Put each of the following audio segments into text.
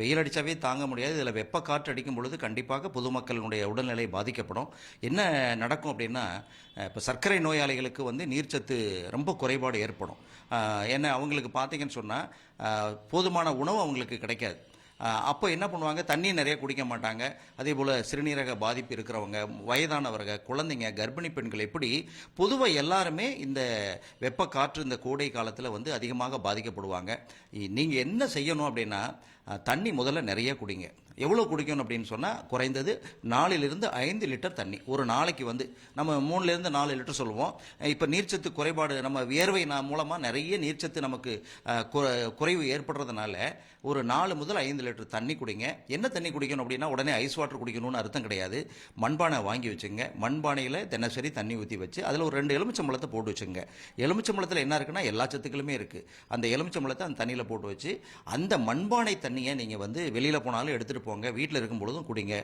வெயில் அடித்தாவே தாங்க முடியாது. இதில் வெப்ப காற்று அடிக்கும் பொழுது கண்டிப்பாக பொதுமக்களுடைய உடல்நிலை பாதிக்கப்படும். என்ன நடக்கும் அப்படின்னா இப்போ சர்க்கரை நோயாளிகளுக்கு வந்து நீர்ச்சத்து ரொம்ப குறைபாடு ஏற்படும். ஏன்னா அவங்களுக்கு பார்த்தீங்கன்னு சொன்னால் போதுமான உணவு அவங்களுக்கு கிடைக்காது. அப்போ என்ன பண்ணுவாங்க? தண்ணி நிறைய குடிக்க மாட்டாங்க. அதே போல் சிறுநீரக பாதிப்பு இருக்கிறவங்க வயதானவர்கள் குழந்தைங்க கர்ப்பிணி பெண்கள் எப்படி பொதுவாக எல்லாருமே இந்த வெப்ப காற்று இந்த கோடை காலத்தில் வந்து அதிகமாக பாதிக்கப்படுவாங்க. நீங்கள் என்ன செய்யணும் அப்படின்னா தண்ணி முதல்ல நிறைய குடிங்க. எவ்வளோ குடிக்கணும் அப்படின்னு சொன்னால் குறைந்தது நாலிலிருந்து ஐந்து லிட்டர் தண்ணி. ஒரு நாளைக்கு வந்து நம்ம மூணுலேருந்து நாலு லிட்டர் சொல்லுவோம். இப்போ நீர்ச்சத்து குறைபாடு நம்ம வியர்வை மூலமாக நிறைய நீர்ச்சத்து நமக்கு குறைவு ஏற்படுறதுனால ஒரு நாலு முதல் ஐந்து லிட்டர் தண்ணி குடிங்க. என்ன தண்ணி குடிக்கணும் அப்படின்னா உடனே ஐஸ் வாட்டர் குடிக்கணும்னு அர்த்தம் கிடையாது. மண்பானை வாங்கி வச்சுங்க. மண்பானையில் தினசரி தண்ணி ஊற்றி வச்சு அதில் ஒரு ரெண்டு எலுமிச்சம்பழத்தை போட்டு வச்சுங்க. எலுமிச்சம்பழத்தில் என்ன இருக்குன்னா எல்லா சத்துக்களுமே இருக்குது அந்த எலுமிச்சம்பழத்தை அந்த தண்ணியில் போட்டு வச்சு அந்த மண்பானை தண்ணி தண்ணியை நீங்கள் வந்து வெளியில் போனாலும் எடுத்துகிட்டு போங்க வீட்டில் இருக்கும் பொழுதும் குடிங்க.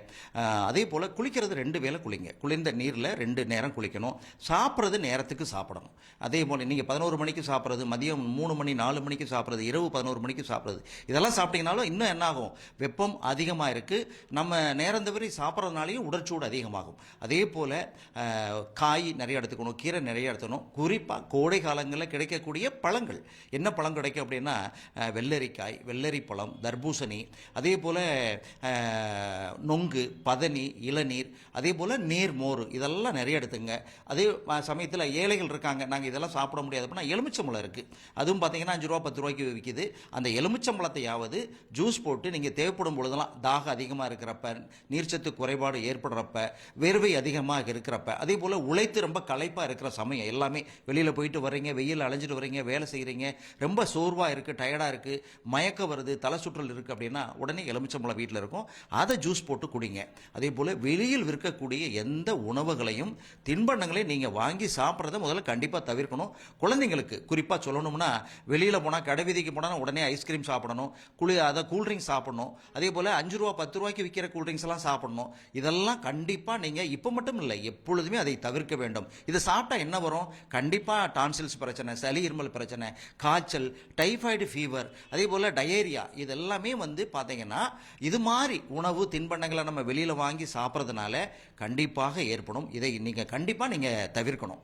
அதே போல் குளிக்கிறது ரெண்டு வேளை குளிங்க. குளிர்ந்த நீரில் ரெண்டு நேரம் குளிக்கணும். சாப்பிட்றது நேரத்துக்கு சாப்பிடணும். அதே போல் நீங்கள் பதினோரு மணிக்கு சாப்பிட்றது மதியம் மூணு மணி நாலு மணிக்கு சாப்பிட்றது இரவு பதினோரு மணிக்கு சாப்பிட்றது இதெல்லாம் சாப்பிட்டீங்கனாலும் இன்னும் என்ன ஆகும்? வெப்பம் அதிகமாக இருக்குது நம்ம நேரம் தவறி சாப்பிட்றதுனாலையும் உடற்சூடு அதிகமாகும். அதே போல் காய் நிறைய எடுத்துக்கணும் கீரை நிறைய எடுத்துக்கணும். குறிப்பாக கோடை காலங்களில் கிடைக்கக்கூடிய பழங்கள். என்ன பழம் கிடைக்கும் அப்படின்னா வெள்ளரிக்காய் வெள்ளரி பழம் தர்பூசணி அதே போல் நொங்கு பதனி இளநீர் அதே போல் நீர் மோர் இதெல்லாம் நிறைய எடுத்துங்க. அதே சமயத்தில் ஏழைகள் இருக்காங்க நாங்கள் இதெல்லாம் சாப்பிட முடியாது அப்படின்னா எலுமிச்சம்பழம் இருக்குது அதுவும் பார்த்தீங்கன்னா அஞ்சு ரூபா பத்து ரூபாய்க்கு விற்கிது அந்த எலுமிச்சம்பழத்தையாவது ஜூஸ் போட்டு நீங்கள் தேவைப்படும் பொழுதெல்லாம் தாகம் அதிகமாக இருக்கிறப்ப நீர்ச்சத்து குறைபாடு ஏற்படுறப்ப வேர்வை அதிகமாக இருக்கிறப்ப அதே போல் உழைத்து ரொம்ப களைப்பாக இருக்கிற சமயம் எல்லாமே வெளியில் போயிட்டு வர்றீங்க வெயில் அலைஞ்சிட்டு வர்றீங்க வேலை செய்கிறீங்க ரொம்ப சோர்வாக இருக்குது டயர்டாக இருக்குது மயக்கம் வருது தலை சுற்றல் இருக்குது அப்படின்னா உடனே எலுமிச்சம்பழம் வீட்டில் இருக்கும். அதை ஜூஸ் போட்டு குடிங்க. அதே போல் வெளியில் விற்கக்கூடிய எந்த உணவுகளையும் தின்பண்டங்களையும் நீங்கள் வாங்கி சாப்பிட்றத முதல்ல கண்டிப்பாக தவிர்க்கணும். குழந்தைங்களுக்கு குறிப்பாக சொல்லணும்னா வெளியில் போனால் கடை வீதிக்கு போனால் உடனே ஐஸ்கிரீம் சாப்பிடணும். குளி அதை கூல்ட்ரிங்க்ஸ் சாப்பிடணும். அதே போல் அஞ்சு ரூபா பத்து ரூபாய்க்கு விற்கிற கூல்ட்ரிங்க்ஸ் எல்லாம் சாப்பிடணும். இதெல்லாம் கண்டிப்பாக நீங்கள் இப்போ மட்டும் இல்லை எப்பொழுதுமே அதை தவிர்க்க வேண்டும். இதை சாப்பிட்டா என்ன வரும்? கண்டிப்பாக டான்சில்ஸ் பிரச்சனை சளி இருமல் பிரச்சனை காய்ச்சல் டைஃபாய்டு ஃபீவர் அதே போல் டயேரியா இதெல்லாம் எல்லாமே வந்து பார்த்தீங்கன்னா இது மாதிரி உணவு தின்பண்டங்களை நம்ம வெளியில் வாங்கி சாப்பிட்றதுனால கண்டிப்பாக ஏற்படும். இதை நீங்கள் கண்டிப்பாக நீங்கள் தவிர்க்கணும்.